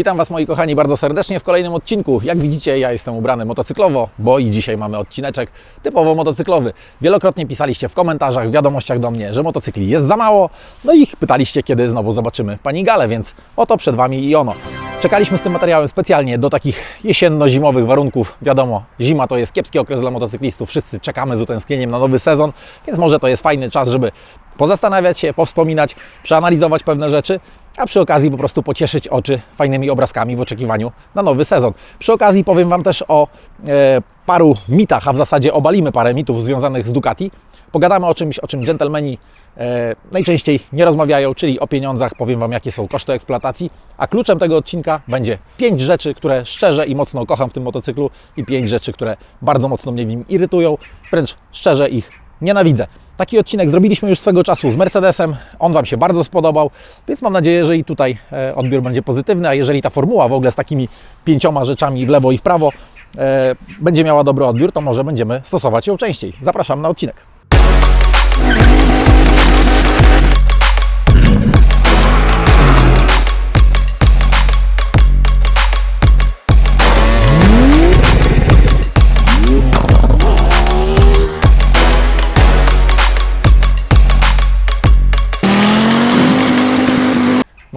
Witam Was moi kochani bardzo serdecznie w kolejnym odcinku. Jak widzicie ja jestem ubrany motocyklowo, bo i dzisiaj mamy odcineczek typowo motocyklowy. Wielokrotnie pisaliście w komentarzach, w wiadomościach do mnie, że motocykli jest za mało, no i pytaliście kiedy znowu zobaczymy Pani Galę, więc oto przed Wami i ono. Czekaliśmy z tym materiałem specjalnie do takich jesienno-zimowych warunków. Wiadomo, zima to jest kiepski okres dla motocyklistów, wszyscy czekamy z utęsknieniem na nowy sezon, więc może to jest fajny czas, żeby pozastanawiać się, powspominać, przeanalizować pewne rzeczy, a przy okazji po prostu pocieszyć oczy fajnymi obrazkami w oczekiwaniu na nowy sezon. Przy okazji powiem Wam też o e, paru mitach, a w zasadzie obalimy parę mitów związanych z Ducati. Pogadamy o czymś, o czym dżentelmeni e, najczęściej nie rozmawiają, czyli o pieniądzach. Powiem Wam, jakie są koszty eksploatacji. A kluczem tego odcinka będzie pięć rzeczy, które szczerze i mocno kocham w tym motocyklu i pięć rzeczy, które bardzo mocno mnie w nim irytują, wręcz szczerze ich nienawidzę. Taki odcinek zrobiliśmy już swego czasu z Mercedesem. On Wam się bardzo spodobał, więc mam nadzieję, że i tutaj e, odbiór będzie pozytywny. A jeżeli ta formuła w ogóle z takimi pięcioma rzeczami w lewo i w prawo e, będzie miała dobry odbiór, to może będziemy stosować ją częściej. Zapraszam na odcinek.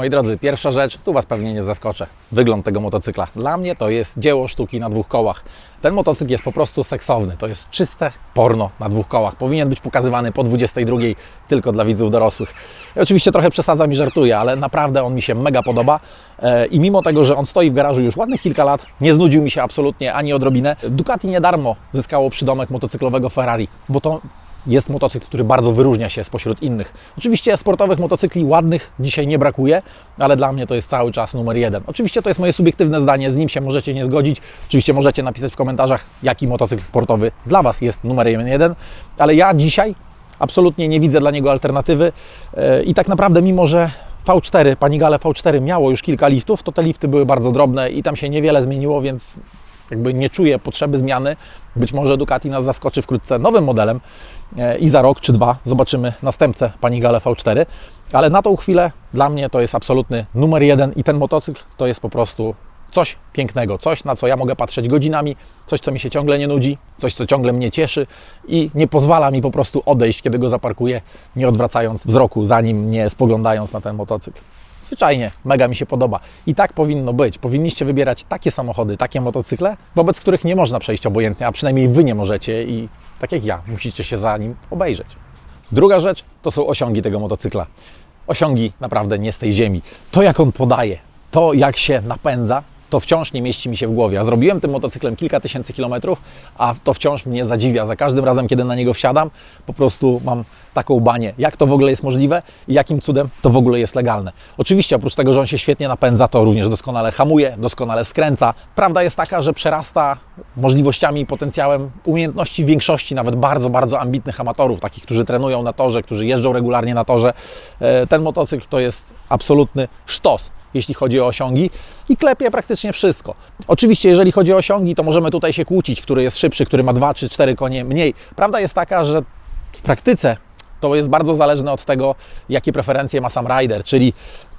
Moi drodzy, pierwsza rzecz, tu Was pewnie nie zaskoczę. Wygląd tego motocykla. Dla mnie to jest dzieło sztuki na dwóch kołach. Ten motocykl jest po prostu seksowny. To jest czyste porno na dwóch kołach. Powinien być pokazywany po 22 tylko dla widzów dorosłych. I oczywiście trochę przesadzam i żartuję, ale naprawdę on mi się mega podoba. E, I mimo tego, że on stoi w garażu już ładnych kilka lat, nie znudził mi się absolutnie ani odrobinę. Ducati nie darmo zyskało przydomek motocyklowego Ferrari, bo to jest motocykl, który bardzo wyróżnia się spośród innych. Oczywiście sportowych motocykli ładnych dzisiaj nie brakuje, ale dla mnie to jest cały czas numer jeden. Oczywiście to jest moje subiektywne zdanie, z nim się możecie nie zgodzić. Oczywiście możecie napisać w komentarzach, jaki motocykl sportowy dla Was jest numerem jeden, ale ja dzisiaj absolutnie nie widzę dla niego alternatywy Yy, i tak naprawdę mimo, że V4, Panigale V4 miało już kilka liftów, to te lifty były bardzo drobne i tam się niewiele zmieniło, więc jakby nie czuję potrzeby zmiany. Być może Ducati nas zaskoczy wkrótce nowym modelem e, i za rok czy dwa zobaczymy następcę Panigale V4, ale na tą chwilę dla mnie to jest absolutny numer jeden i ten motocykl to jest po prostu coś pięknego, coś na co ja mogę patrzeć godzinami, coś co mi się ciągle nie nudzi, coś co ciągle mnie cieszy i nie pozwala mi po prostu odejść, kiedy go zaparkuję, nie odwracając wzroku za nim, nie spoglądając na ten motocykl. Zwyczajnie, mega mi się podoba. I tak powinno być. Powinniście wybierać takie samochody, takie motocykle, wobec których nie można przejść obojętnie, a przynajmniej Wy nie możecie i tak jak ja, musicie się za nim obejrzeć. Druga rzecz to są osiągi tego motocykla. Osiągi naprawdę nie z tej ziemi. To jak on podaje, to jak się napędza, to wciąż nie mieści mi się w głowie. Ja zrobiłem tym motocyklem kilka tysięcy kilometrów, a to wciąż mnie zadziwia. Za każdym razem, kiedy na niego wsiadam, po prostu mam taką banię, jak to w ogóle jest możliwe i jakim cudem to w ogóle jest legalne. Oczywiście, oprócz tego, że on się świetnie napędza, to również doskonale hamuje, doskonale skręca. Prawda jest taka, że przerasta możliwościami i potencjałem umiejętności większości, nawet bardzo, bardzo ambitnych amatorów, takich, którzy trenują na torze, którzy jeżdżą regularnie na torze. E, Ten motocykl to jest absolutny sztos jeśli chodzi o osiągi i klepie praktycznie wszystko. Oczywiście, jeżeli chodzi o osiągi, to możemy tutaj się kłócić, który jest szybszy, który ma 2 czy 4 konie mniej. Prawda jest taka, że w praktyce to jest bardzo zależne od tego, jakie preferencje ma sam rider, czyli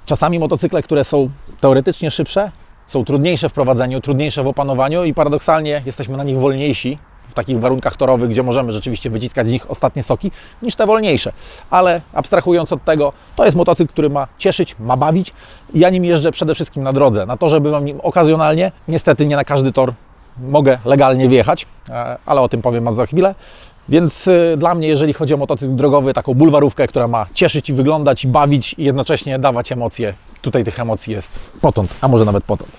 czasami motocykle, które są teoretycznie szybsze, są trudniejsze w prowadzeniu, trudniejsze w opanowaniu i paradoksalnie jesteśmy na nich wolniejsi w takich warunkach torowych, gdzie możemy rzeczywiście wyciskać z nich ostatnie soki, niż te wolniejsze. Ale abstrahując od tego, to jest motocykl, który ma cieszyć, ma bawić ja nim jeżdżę przede wszystkim na drodze. Na torze bywam nim okazjonalnie, niestety nie na każdy tor mogę legalnie wjechać, e, ale o tym powiem Wam za chwilę. Więc y, dla mnie, jeżeli chodzi o motocykl drogowy, taką bulwarówkę, która ma cieszyć i wyglądać i bawić i jednocześnie dawać emocje, tutaj tych emocji jest potąd, a może nawet potąd.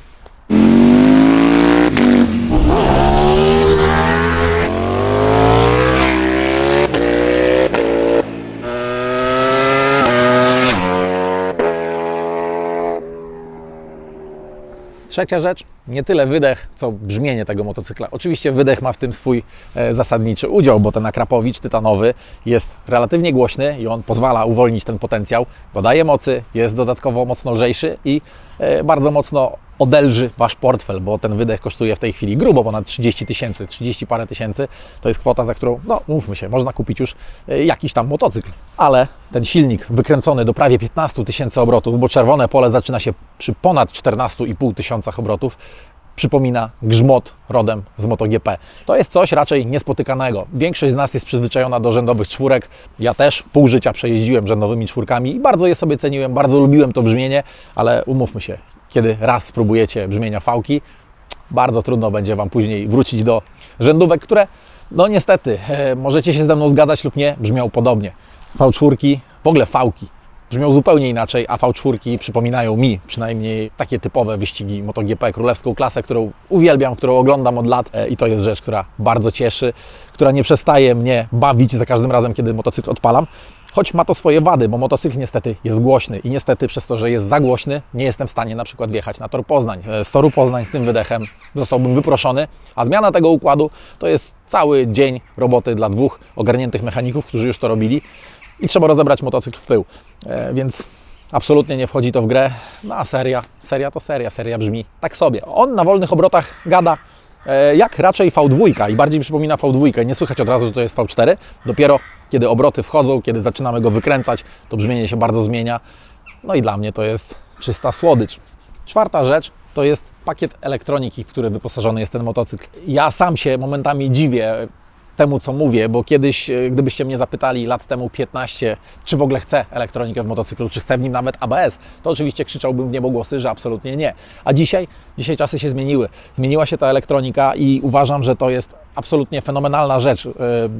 Trzecia rzecz, nie tyle wydech, co brzmienie tego motocykla. Oczywiście wydech ma w tym swój e, zasadniczy udział, bo ten akrapowicz tytanowy jest relatywnie głośny i on pozwala uwolnić ten potencjał, dodaje mocy, jest dodatkowo mocno lżejszy i e, bardzo mocno odelży Wasz portfel, bo ten wydech kosztuje w tej chwili grubo ponad 30 tysięcy, 30 parę tysięcy. To jest kwota, za którą, no mówmy się, można kupić już y, jakiś tam motocykl. Ale ten silnik wykręcony do prawie 15 tysięcy obrotów, bo czerwone pole zaczyna się przy ponad 14,5 tysiącach obrotów, przypomina grzmot rodem z MotoGP. To jest coś raczej niespotykanego. Większość z nas jest przyzwyczajona do rzędowych czwórek. Ja też pół życia przejeździłem rzędowymi czwórkami i bardzo je sobie ceniłem, bardzo lubiłem to brzmienie, ale umówmy się, kiedy raz spróbujecie brzmienia fałki, bardzo trudno będzie Wam później wrócić do rzędówek, które no niestety, e, możecie się ze mną zgadzać lub nie, brzmią podobnie. V4, w ogóle fałki brzmią zupełnie inaczej, a V4 przypominają mi przynajmniej takie typowe wyścigi MotoGP, królewską klasę, którą uwielbiam, którą oglądam od lat e, i to jest rzecz, która bardzo cieszy, która nie przestaje mnie bawić za każdym razem, kiedy motocykl odpalam. Choć ma to swoje wady, bo motocykl niestety jest głośny i niestety przez to, że jest za głośny, nie jestem w stanie na przykład wjechać na tor Poznań. E, Z toru Poznań z tym wydechem zostałbym wyproszony, a zmiana tego układu to jest cały dzień roboty dla dwóch ogarniętych mechaników, którzy już to robili i trzeba rozebrać motocykl w pył. E, więc absolutnie nie wchodzi to w grę. No a seria, seria to seria, seria brzmi tak sobie. On na wolnych obrotach gada e, jak raczej V2 i bardziej przypomina V2. Nie słychać od razu, że to jest V4. Dopiero kiedy obroty wchodzą, kiedy zaczynamy go wykręcać, to brzmienie się bardzo zmienia. No i dla mnie to jest czysta słodycz. Czwarta rzecz to jest pakiet elektroniki, w który wyposażony jest ten motocykl. Ja sam się momentami dziwię temu, co mówię, bo kiedyś, e, gdybyście mnie zapytali lat temu 15, czy w ogóle chcę elektronikę w motocyklu, czy chcę w nim nawet ABS, to oczywiście krzyczałbym w niebogłosy, że absolutnie nie. A dzisiaj, dzisiaj czasy się zmieniły. Zmieniła się ta elektronika i uważam, że to jest absolutnie fenomenalna rzecz yy,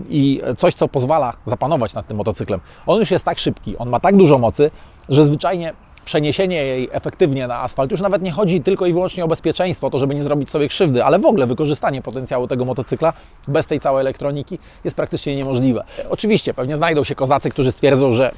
i coś, co pozwala zapanować nad tym motocyklem. On już jest tak szybki, on ma tak dużo mocy, że zwyczajnie przeniesienie jej efektywnie na asfalt już nawet nie chodzi tylko i wyłącznie o bezpieczeństwo, to żeby nie zrobić sobie krzywdy, ale w ogóle wykorzystanie potencjału tego motocykla bez tej całej elektroniki jest praktycznie niemożliwe. Oczywiście pewnie znajdą się kozacy, którzy stwierdzą, że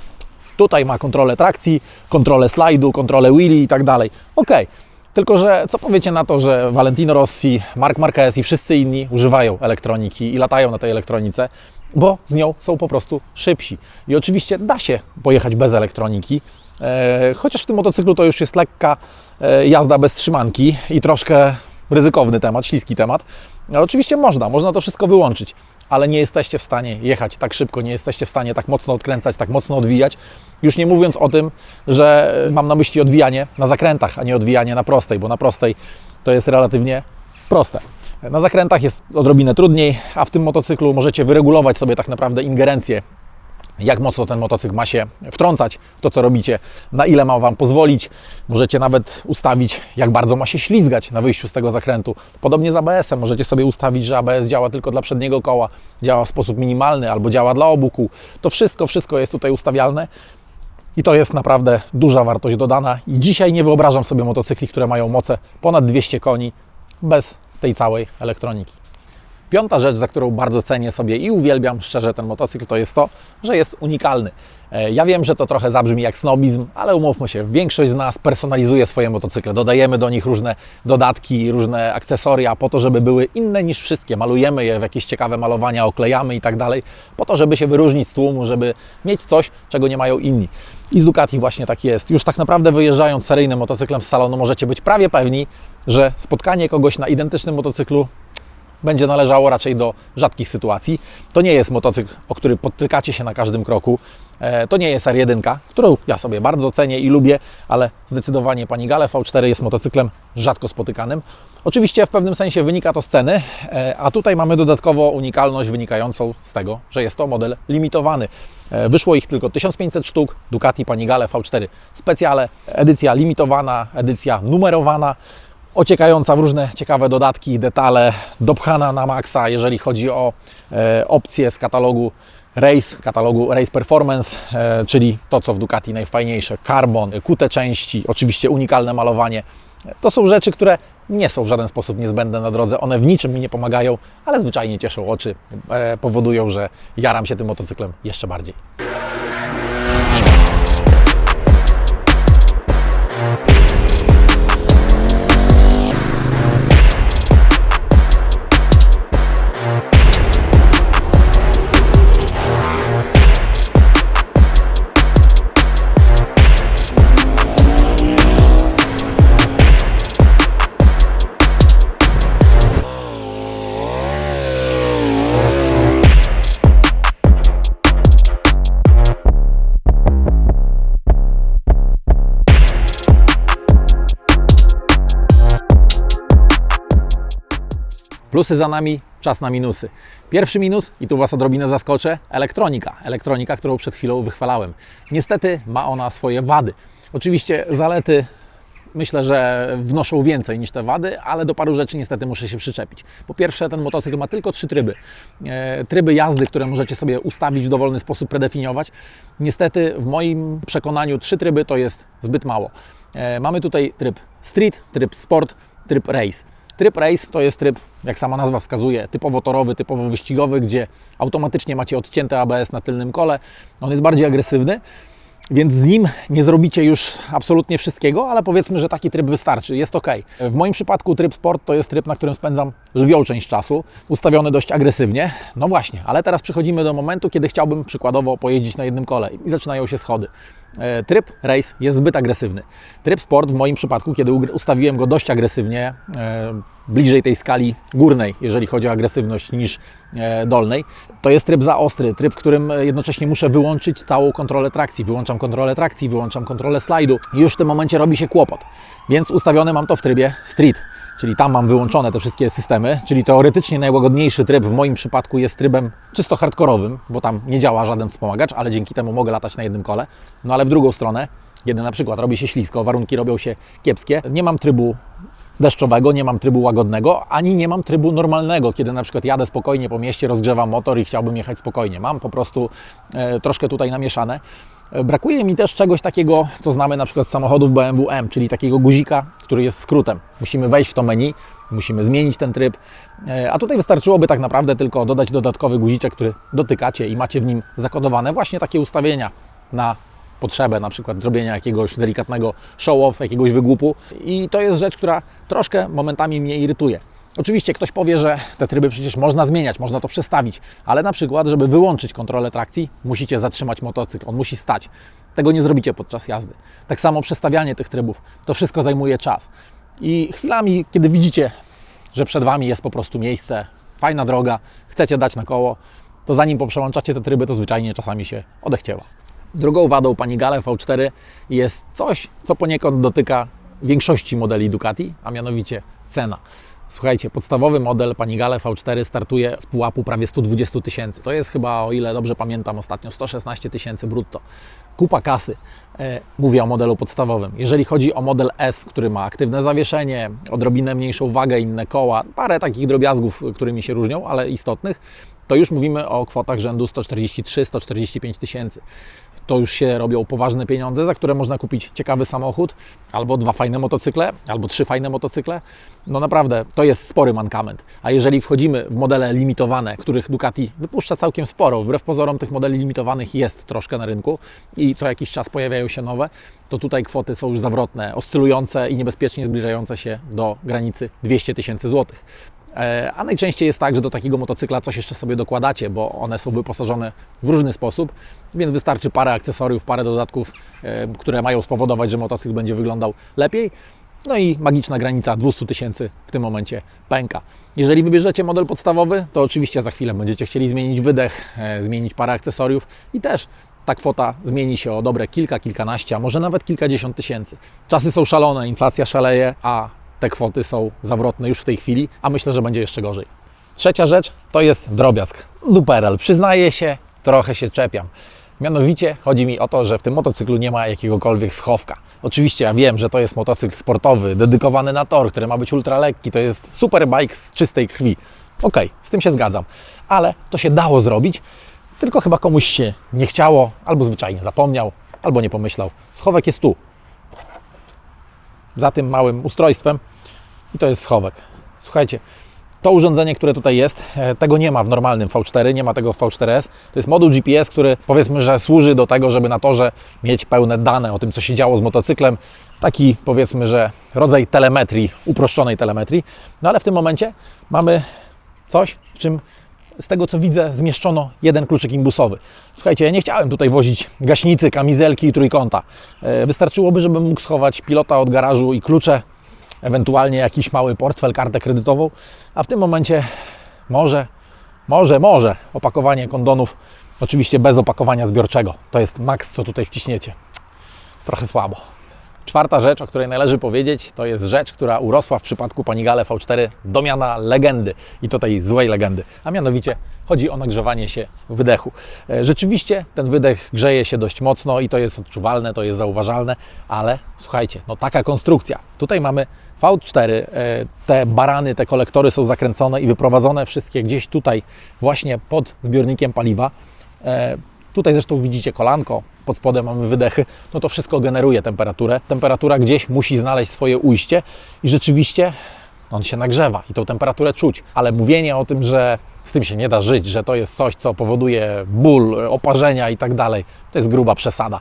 tutaj ma kontrolę trakcji, kontrolę slajdu, kontrolę wheelie i tak dalej. Okej. Tylko, że co powiecie na to, że Valentino Rossi, Marc Marquez i wszyscy inni używają elektroniki i latają na tej elektronice, bo z nią są po prostu szybsi. I oczywiście da się pojechać bez elektroniki, chociaż w tym motocyklu to już jest lekka e, jazda bez trzymanki i troszkę ryzykowny temat, śliski temat. Ale oczywiście można, można to wszystko wyłączyć, ale nie jesteście w stanie jechać tak szybko, nie jesteście w stanie tak mocno odkręcać, tak mocno odwijać. Już nie mówiąc o tym, że mam na myśli odwijanie na zakrętach, a nie odwijanie na prostej, bo na prostej to jest relatywnie proste. Na zakrętach jest odrobinę trudniej, a w tym motocyklu możecie wyregulować sobie tak naprawdę ingerencję jak mocno ten motocykl ma się wtrącać w to, co robicie, na ile ma Wam pozwolić. Możecie nawet ustawić, jak bardzo ma się ślizgać na wyjściu z tego zakrętu. Podobnie z ABS-em możecie sobie ustawić, że ABS działa tylko dla przedniego koła, działa w sposób minimalny albo działa dla obu kół. To wszystko, wszystko jest tutaj ustawialne. I to jest naprawdę duża wartość dodana. I dzisiaj nie wyobrażam sobie motocykli, które mają moce ponad 200 koni bez tej całej elektroniki. Piąta rzecz, za którą bardzo cenię sobie i uwielbiam szczerze ten motocykl, to jest to, że jest unikalny. E, ja wiem, że to trochę zabrzmi jak snobizm, ale umówmy się, większość z nas personalizuje swoje motocykle. Dodajemy do nich różne dodatki, różne akcesoria po to, żeby były inne niż wszystkie. Malujemy je w jakieś ciekawe malowania, oklejamy i tak dalej, po to, żeby się wyróżnić z tłumu, żeby mieć coś, czego nie mają inni. I z Ducati właśnie tak jest. Już tak naprawdę wyjeżdżając seryjnym motocyklem z salonu możecie być prawie pewni, że spotkanie kogoś na identycznym motocyklu będzie należało raczej do rzadkich sytuacji. To nie jest motocykl, o który podtykacie się na każdym kroku. E, to nie jest R1, którą ja sobie bardzo cenię i lubię, ale zdecydowanie Panigale V4 jest motocyklem rzadko spotykanym. Oczywiście w pewnym sensie wynika to z ceny, e, a tutaj mamy dodatkowo unikalność wynikającą z tego, że jest to model limitowany. E, wyszło ich tylko 1500 sztuk, Ducati Panigale V4 specjale, edycja limitowana, edycja numerowana ociekająca w różne ciekawe dodatki, detale, dopchana na maksa, jeżeli chodzi o e, opcje z katalogu Race, katalogu Race Performance, e, czyli to, co w Ducati najfajniejsze, carbon, kute części, oczywiście unikalne malowanie. To są rzeczy, które nie są w żaden sposób niezbędne na drodze, one w niczym mi nie pomagają, ale zwyczajnie cieszą oczy, e, powodują, że jaram się tym motocyklem jeszcze bardziej. Plusy za nami, czas na minusy. Pierwszy minus, i tu Was odrobinę zaskoczę, elektronika. Elektronika, którą przed chwilą wychwalałem. Niestety ma ona swoje wady. Oczywiście zalety myślę, że wnoszą więcej niż te wady, ale do paru rzeczy niestety muszę się przyczepić. Po pierwsze, ten motocykl ma tylko trzy tryby. E, tryby jazdy, które możecie sobie ustawić w dowolny sposób, predefiniować. Niestety, w moim przekonaniu, trzy tryby to jest zbyt mało. E, mamy tutaj tryb street, tryb sport, tryb race. Tryb race to jest tryb, jak sama nazwa wskazuje, typowo torowy, typowo wyścigowy, gdzie automatycznie macie odcięte ABS na tylnym kole. On jest bardziej agresywny. Więc z nim nie zrobicie już absolutnie wszystkiego, ale powiedzmy, że taki tryb wystarczy, jest ok. W moim przypadku tryb sport to jest tryb, na którym spędzam lwią część czasu, ustawiony dość agresywnie. No właśnie, ale teraz przechodzimy do momentu, kiedy chciałbym przykładowo pojeździć na jednym kole i zaczynają się schody. E, Tryb race jest zbyt agresywny. Tryb sport w moim przypadku, kiedy ustawiłem go dość agresywnie, e, bliżej tej skali górnej, jeżeli chodzi o agresywność, niż e, dolnej, to jest tryb za ostry. Tryb, w którym jednocześnie muszę wyłączyć całą kontrolę trakcji. Wyłączam kontrolę trakcji, wyłączam kontrolę slajdu już w tym momencie robi się kłopot. Więc ustawione mam to w trybie street. Czyli tam mam wyłączone te wszystkie systemy, czyli teoretycznie najłagodniejszy tryb w moim przypadku jest trybem czysto hardkorowym, bo tam nie działa żaden wspomagacz, ale dzięki temu mogę latać na jednym kole. No ale w drugą stronę, kiedy na przykład robi się ślisko, warunki robią się kiepskie, nie mam trybu deszczowego, nie mam trybu łagodnego, ani nie mam trybu normalnego, kiedy na przykład jadę spokojnie po mieście, rozgrzewam motor i chciałbym jechać spokojnie. Mam po prostu e, troszkę tutaj namieszane. Brakuje mi też czegoś takiego, co znamy na przykład z samochodów BMW M, czyli takiego guzika, który jest skrótem. Musimy wejść w to menu, musimy zmienić ten tryb, E, a tutaj wystarczyłoby tak naprawdę tylko dodać dodatkowy guziczek, który dotykacie i macie w nim zakodowane właśnie takie ustawienia na potrzebę na przykład zrobienia jakiegoś delikatnego show-off, jakiegoś wygłupu i to jest rzecz, która troszkę momentami mnie irytuje. Oczywiście ktoś powie, że te tryby przecież można zmieniać, można to przestawić, ale na przykład, żeby wyłączyć kontrolę trakcji, musicie zatrzymać motocykl, on musi stać. Tego nie zrobicie podczas jazdy. Tak samo przestawianie tych trybów, to wszystko zajmuje czas. I chwilami, kiedy widzicie, że przed Wami jest po prostu miejsce, fajna droga, chcecie dać na koło, to zanim poprzełączacie te tryby, to zwyczajnie czasami się odechciewa. Drugą wadą Panigale V4 jest coś, co poniekąd dotyka większości modeli Ducati, a mianowicie cena. Słuchajcie, podstawowy model Panigale V4 startuje z pułapu prawie 120 tysięcy. To jest chyba, o ile dobrze pamiętam, ostatnio 116 tysięcy brutto. Kupa kasy. E, mówię o modelu podstawowym. Jeżeli chodzi o model S, który ma aktywne zawieszenie, odrobinę mniejszą wagę, inne koła, parę takich drobiazgów, którymi się różnią, ale istotnych, to już mówimy o kwotach rzędu 143-145 tysięcy. To już się robią poważne pieniądze, za które można kupić ciekawy samochód, albo dwa fajne motocykle, albo trzy fajne motocykle. No naprawdę, to jest spory mankament. A jeżeli wchodzimy w modele limitowane, których Ducati wypuszcza całkiem sporo, wbrew pozorom tych modeli limitowanych jest troszkę na rynku i co jakiś czas pojawiają się nowe, to tutaj kwoty są już zawrotne, oscylujące i niebezpiecznie zbliżające się do granicy 200 tysięcy złotych. E, A najczęściej jest tak, że do takiego motocykla coś jeszcze sobie dokładacie, bo one są wyposażone w różny sposób, więc wystarczy parę akcesoriów, parę dodatków, e, które mają spowodować, że motocykl będzie wyglądał lepiej. No i magiczna granica 200 tysięcy w tym momencie pęka. Jeżeli wybierzecie model podstawowy, to oczywiście za chwilę będziecie chcieli zmienić wydech, e, zmienić parę akcesoriów i też ta kwota zmieni się o dobre kilka, kilkanaście, a może nawet kilkadziesiąt tysięcy. Czasy są szalone, inflacja szaleje, a te kwoty są zawrotne już w tej chwili, a myślę, że będzie jeszcze gorzej. Trzecia rzecz to jest drobiazg. Duperel. Przyznaję się, trochę się czepiam. Mianowicie chodzi mi o to, że w tym motocyklu nie ma jakiegokolwiek schowka. Oczywiście ja wiem, że to jest motocykl sportowy, dedykowany na tor, który ma być ultra lekki, to jest super bike z czystej krwi. Okej, z tym się zgadzam, ale to się dało zrobić, tylko chyba komuś się nie chciało, albo zwyczajnie zapomniał, albo nie pomyślał. Schowek jest tu, za tym małym ustrojstwem i to jest schowek. Słuchajcie, to urządzenie, które tutaj jest, e, tego nie ma w normalnym V4, nie ma tego w V4S. To jest moduł GPS, który powiedzmy, że służy do tego, żeby na torze mieć pełne dane o tym, co się działo z motocyklem. Taki powiedzmy, że rodzaj telemetrii, uproszczonej telemetrii. No ale w tym momencie mamy coś, w czym z tego co widzę, zmieszczono jeden kluczyk imbusowy. Słuchajcie, ja nie chciałem tutaj wozić gaśnicy, kamizelki i trójkąta. E, Wystarczyłoby, żebym mógł schować pilota od garażu i klucze, ewentualnie jakiś mały portfel, kartę kredytową, a w tym momencie może, może, może opakowanie kondonów, oczywiście bez opakowania zbiorczego. To jest maks, co tutaj wciśniecie. Trochę słabo. Czwarta rzecz, o której należy powiedzieć, to jest rzecz, która urosła w przypadku Panigale V4 do miana legendy i to tej złej legendy, a mianowicie chodzi o nagrzewanie się wydechu. E, Rzeczywiście ten wydech grzeje się dość mocno i to jest odczuwalne, to jest zauważalne, ale słuchajcie, no taka konstrukcja. Tutaj mamy V4, e, te barany, te kolektory są zakręcone i wyprowadzone wszystkie gdzieś tutaj właśnie pod zbiornikiem paliwa. E, Tutaj zresztą widzicie kolanko, pod spodem mamy wydechy, no to wszystko generuje temperaturę. Temperatura gdzieś musi znaleźć swoje ujście i rzeczywiście on się nagrzewa i tą temperaturę czuć. Ale mówienie o tym, że z tym się nie da żyć, że to jest coś, co powoduje ból, oparzenia i tak dalej, to jest gruba przesada.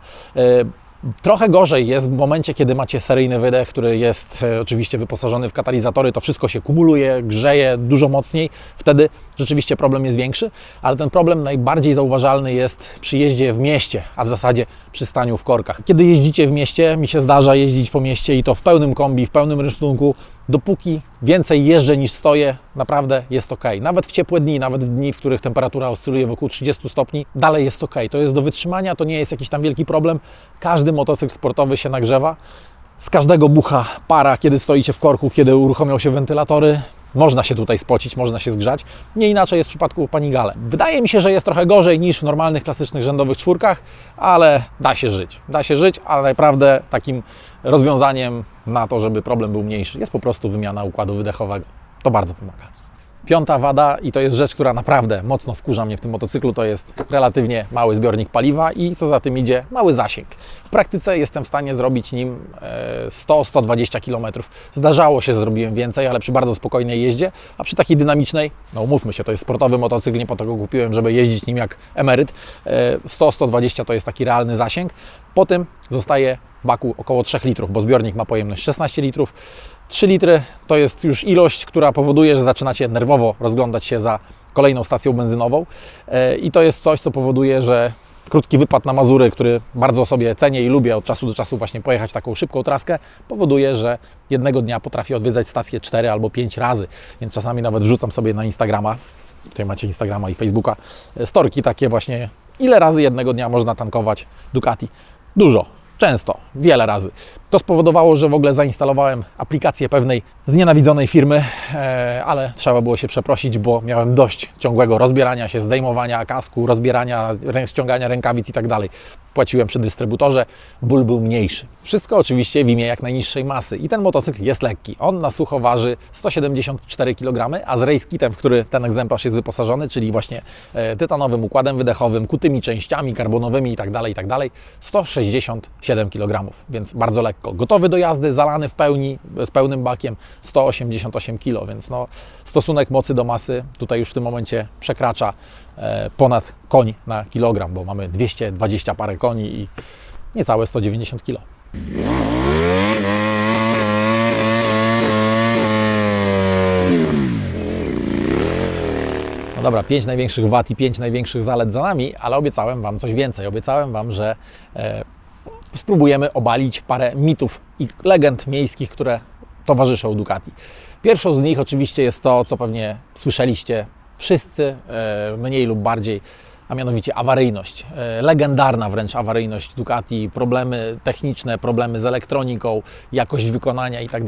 Trochę gorzej jest w momencie, kiedy macie seryjny wydech, który jest e, oczywiście wyposażony w katalizatory, to wszystko się kumuluje, grzeje dużo mocniej, wtedy rzeczywiście problem jest większy, ale ten problem najbardziej zauważalny jest przy jeździe w mieście, a w zasadzie przy staniu w korkach. Kiedy jeździcie w mieście, mi się zdarza jeździć po mieście i to w pełnym kombi, w pełnym rynsztunku, dopóki więcej jeżdżę niż stoję, naprawdę jest ok. Nawet w ciepłe dni, nawet w dni, w których temperatura oscyluje wokół 30 stopni, dalej jest ok. To jest do wytrzymania, to nie jest jakiś tam wielki problem. Każdy motocykl sportowy się nagrzewa. Z każdego bucha para, kiedy stoicie w korku, kiedy uruchomią się wentylatory, można się tutaj spocić, można się zgrzać. Nie inaczej jest w przypadku Panigale. Wydaje mi się, że jest trochę gorzej niż w normalnych, klasycznych rzędowych czwórkach, ale da się żyć. Da się żyć, ale naprawdę takim rozwiązaniem na to, żeby problem był mniejszy, jest po prostu wymiana układu wydechowego. To bardzo pomaga. Piąta wada, i to jest rzecz, która naprawdę mocno wkurza mnie w tym motocyklu, to jest relatywnie mały zbiornik paliwa i co za tym idzie, mały zasięg. W praktyce jestem w stanie zrobić nim e, 100-120 km. Zdarzało się, zrobiłem więcej, ale przy bardzo spokojnej jeździe, a przy takiej dynamicznej, no umówmy się, to jest sportowy motocykl, nie po to go kupiłem, żeby jeździć nim jak emeryt. E, 100-120 to jest taki realny zasięg. Po tym zostaje w baku około 3 litrów, bo zbiornik ma pojemność 16 litrów. 3 litry to jest już ilość, która powoduje, że zaczynacie nerwowo rozglądać się za kolejną stacją benzynową E, i to jest coś, co powoduje, że krótki wypad na Mazury, który bardzo sobie cenię i lubię od czasu do czasu właśnie pojechać taką szybką traskę, powoduje, że jednego dnia potrafię odwiedzać stację 4 albo 5 razy, więc czasami nawet wrzucam sobie na Instagrama, tutaj macie Instagrama i Facebooka, e, storki takie właśnie, ile razy jednego dnia można tankować Ducati. Dużo, często, wiele razy. To spowodowało, że w ogóle zainstalowałem aplikację pewnej znienawidzonej firmy, e, ale trzeba było się przeprosić, bo miałem dość ciągłego rozbierania się, zdejmowania kasku, rozbierania, ściągania rękawic i tak dalej. Płaciłem przy dystrybutorze, ból był mniejszy. Wszystko oczywiście w imię jak najniższej masy i ten motocykl jest lekki. On na sucho waży 174 kg, a z race kitem, w który ten egzemplarz jest wyposażony, czyli właśnie e, tytanowym układem wydechowym, kutymi częściami karbonowymi i tak dalej, i tak dalej, 167 kg, więc bardzo lekko. Gotowy do jazdy, zalany w pełni, z pełnym bakiem 188 kg, więc no, stosunek mocy do masy tutaj już w tym momencie przekracza e, ponad koń na kilogram, bo mamy 220 parę koni i niecałe 190 kg. No dobra, pięć największych wad i pięć największych zalet za nami, ale obiecałem Wam coś więcej. Obiecałem Wam, że e, spróbujemy obalić parę mitów i legend miejskich, które towarzyszą Ducati. Pierwszą z nich oczywiście jest to, co pewnie słyszeliście wszyscy, e, mniej lub bardziej, a mianowicie awaryjność. E, Legendarna wręcz awaryjność Ducati, problemy techniczne, problemy z elektroniką, jakość wykonania i tak.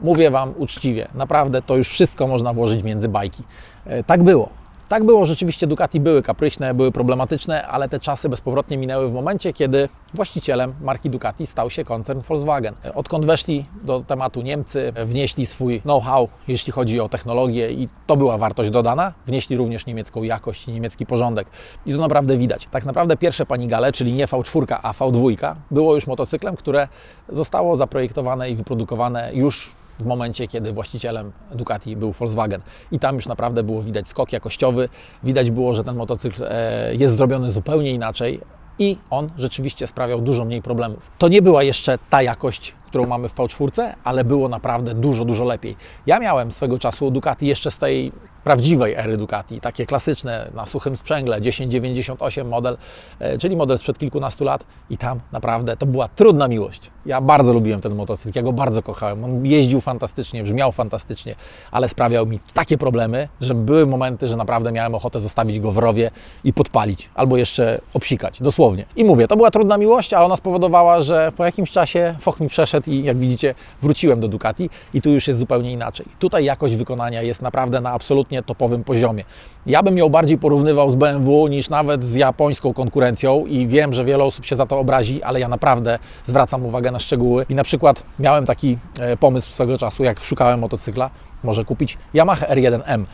Mówię Wam uczciwie, naprawdę to już wszystko można włożyć między bajki. E, Tak było. Tak było, rzeczywiście Ducati były kapryśne, były problematyczne, ale te czasy bezpowrotnie minęły w momencie, kiedy właścicielem marki Ducati stał się koncern Volkswagen. Odkąd weszli do tematu Niemcy, wnieśli swój know-how, jeśli chodzi o technologię i to była wartość dodana, wnieśli również niemiecką jakość i niemiecki porządek. I to naprawdę widać. Tak naprawdę pierwsze Panigale, czyli nie V4, a V2, było już motocyklem, które zostało zaprojektowane i wyprodukowane już w momencie, kiedy właścicielem Ducati był Volkswagen. I tam już naprawdę było widać skok jakościowy, widać było, że ten motocykl e, jest zrobiony zupełnie inaczej i on rzeczywiście sprawiał dużo mniej problemów. To nie była jeszcze ta jakość, którą mamy w V4, ale było naprawdę dużo, dużo lepiej. Ja miałem swego czasu Ducati jeszcze z tej prawdziwej ery Ducati, takie klasyczne na suchym sprzęgle, 1098 model, e, czyli model sprzed kilkunastu lat i tam naprawdę to była trudna miłość. Ja bardzo lubiłem ten motocykl, ja go bardzo kochałem. On jeździł fantastycznie, brzmiał fantastycznie, ale sprawiał mi takie problemy, że były momenty, że naprawdę miałem ochotę zostawić go w rowie i podpalić, albo jeszcze obsikać, dosłownie. I mówię, to była trudna miłość, ale ona spowodowała, że po jakimś czasie foch mi przeszedł i jak widzicie, wróciłem do Ducati i tu już jest zupełnie inaczej. Tutaj jakość wykonania jest naprawdę na absolutnie topowym poziomie. Ja bym ją bardziej porównywał z BMW niż nawet z japońską konkurencją i wiem, że wiele osób się za to obrazi, ale ja naprawdę zwracam uwagę na szczegóły i na przykład miałem taki e, pomysł swego czasu, jak szukałem motocykla, może kupić Yamaha R1M.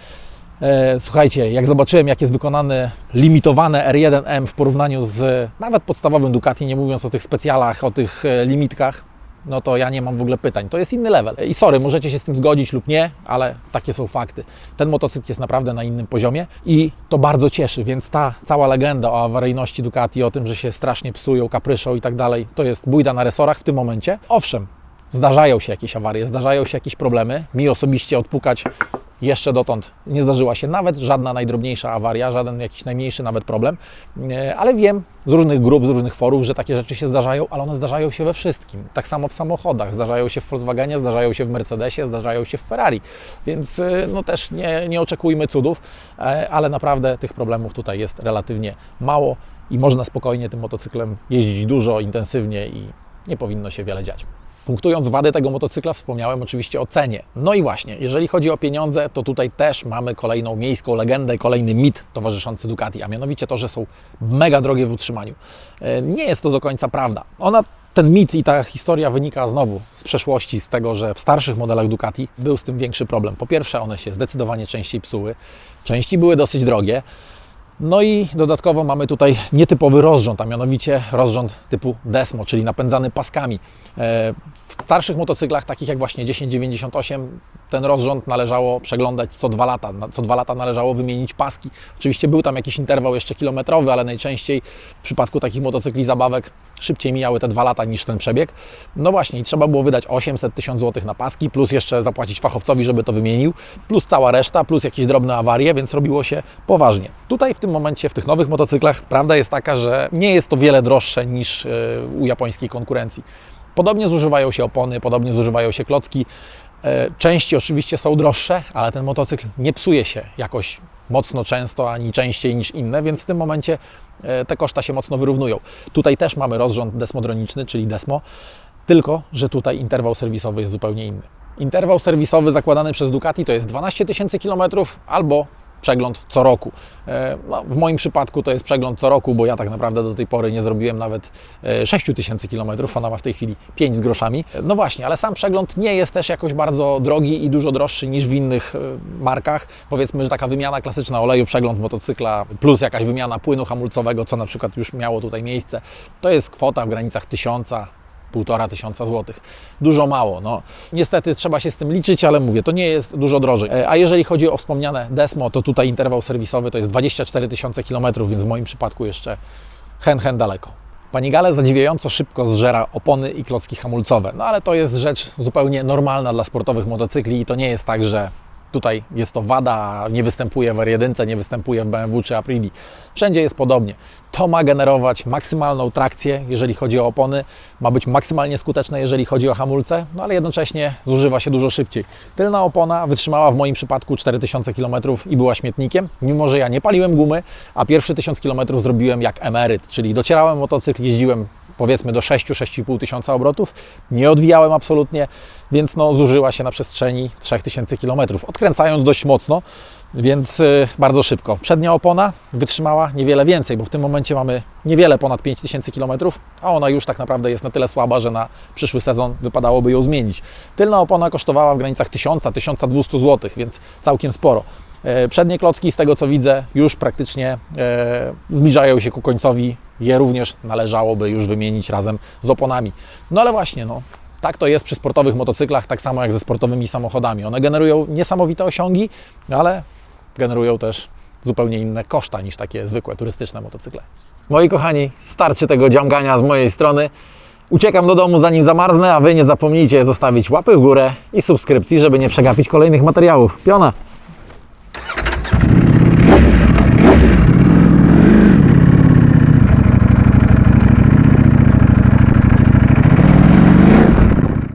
E, Słuchajcie, jak zobaczyłem, jak jest wykonane limitowane R1M w porównaniu z nawet podstawowym Ducati, nie mówiąc o tych specjalach, o tych e, limitkach, no to ja nie mam w ogóle pytań. To jest inny level. I sorry, możecie się z tym zgodzić lub nie, ale takie są fakty. Ten motocykl jest naprawdę na innym poziomie i to bardzo cieszy, więc ta cała legenda o awaryjności Ducati, o tym, że się strasznie psują, kapryszą i tak dalej, to jest bójda na resorach w tym momencie. Owszem, zdarzają się jakieś awarie, zdarzają się jakieś problemy. Mi osobiście odpukać jeszcze dotąd nie zdarzyła się nawet żadna najdrobniejsza awaria, żaden jakiś najmniejszy nawet problem, E, ale wiem z różnych grup, z różnych forów, że takie rzeczy się zdarzają, ale one zdarzają się we wszystkim. Tak samo w samochodach, zdarzają się w Volkswagenie, zdarzają się w Mercedesie, zdarzają się w Ferrari, więc e, no też nie, nie oczekujmy cudów, e, ale naprawdę tych problemów tutaj jest relatywnie mało i można spokojnie tym motocyklem jeździć dużo, intensywnie i nie powinno się wiele dziać. Punktując wady tego motocykla, wspomniałem oczywiście o cenie. No i właśnie, jeżeli chodzi o pieniądze, to tutaj też mamy kolejną miejską legendę, kolejny mit towarzyszący Ducati, a mianowicie to, że są mega drogie w utrzymaniu. E, Nie jest to do końca prawda. Ona ten mit i ta historia wynika znowu z przeszłości, z tego, że w starszych modelach Ducati był z tym większy problem. Po pierwsze, one się zdecydowanie częściej psuły, części były dosyć drogie. No i dodatkowo mamy tutaj nietypowy rozrząd, a mianowicie rozrząd typu Desmo, czyli napędzany paskami. E, W starszych motocyklach, takich jak właśnie 1098, ten rozrząd należało przeglądać co dwa lata. Co dwa lata należało wymienić paski. Oczywiście był tam jakiś interwał jeszcze kilometrowy, ale najczęściej w przypadku takich motocykli zabawek szybciej mijały te dwa lata niż ten przebieg. No właśnie, i trzeba było wydać 800 tysiąc złotych na paski, plus jeszcze zapłacić fachowcowi, żeby to wymienił, plus cała reszta, plus jakieś drobne awarie, więc robiło się poważnie. Tutaj w tym momencie, w tych nowych motocyklach, prawda jest taka, że nie jest to wiele droższe niż e, u japońskiej konkurencji. Podobnie zużywają się opony, podobnie zużywają się klocki. E, Części oczywiście są droższe, ale ten motocykl nie psuje się jakoś mocno często ani częściej niż inne, więc w tym momencie e, te koszta się mocno wyrównują. Tutaj też mamy rozrząd desmodroniczny, czyli Desmo, tylko że tutaj interwał serwisowy jest zupełnie inny. Interwał serwisowy zakładany przez Ducati to jest 12 tysięcy kilometrów albo przegląd co roku. E, No, w moim przypadku to jest przegląd co roku, bo ja tak naprawdę do tej pory nie zrobiłem nawet e, 6 tysięcy kilometrów, ona ma w tej chwili 5 z groszami. E, No właśnie, ale sam przegląd nie jest też jakoś bardzo drogi i dużo droższy niż w innych e, markach. Powiedzmy, że taka wymiana klasyczna oleju, przegląd motocykla plus jakaś wymiana płynu hamulcowego, co na przykład już miało tutaj miejsce, to jest kwota w granicach tysiąca, półtora tysiąca złotych. Dużo mało. No, niestety trzeba się z tym liczyć, ale mówię, to nie jest dużo drożej. E, A jeżeli chodzi o wspomniane Desmo, to tutaj interwał serwisowy to jest 24 tysiące kilometrów, więc w moim przypadku jeszcze hen, hen daleko. Panigale zadziwiająco szybko zżera opony i klocki hamulcowe, no ale to jest rzecz zupełnie normalna dla sportowych motocykli i to nie jest tak, że tutaj jest to wada, nie występuje w R1, nie występuje w BMW czy Aprili. Wszędzie jest podobnie. To ma generować maksymalną trakcję, jeżeli chodzi o opony, ma być maksymalnie skuteczne, jeżeli chodzi o hamulce, no ale jednocześnie zużywa się dużo szybciej. Tylna opona wytrzymała w moim przypadku 4000 km i była śmietnikiem, mimo że ja nie paliłem gumy, a pierwszy 1000 km zrobiłem jak emeryt, czyli docierałem motocykl, jeździłem powiedzmy do 6-6,5 tysiąca obrotów, nie odwijałem absolutnie, więc no, zużyła się na przestrzeni 3000 km, odkręcając dość mocno, więc y, bardzo szybko. Przednia opona wytrzymała niewiele więcej, bo w tym momencie mamy niewiele ponad 5000 km, a ona już tak naprawdę jest na tyle słaba, że na przyszły sezon wypadałoby ją zmienić. Tylna opona kosztowała w granicach 1000-1200 zł, więc całkiem sporo. E, Przednie klocki, z tego co widzę, już praktycznie e, zbliżają się ku końcowi. Je również należałoby już wymienić razem z oponami. No ale właśnie, no, tak to jest przy sportowych motocyklach, tak samo jak ze sportowymi samochodami. One generują niesamowite osiągi, ale generują też zupełnie inne koszta niż takie zwykłe turystyczne motocykle. Moi kochani, starczy tego dziamgania z mojej strony. Uciekam do domu zanim zamarznę, a Wy nie zapomnijcie zostawić łapy w górę i subskrypcji, żeby nie przegapić kolejnych materiałów. Piona!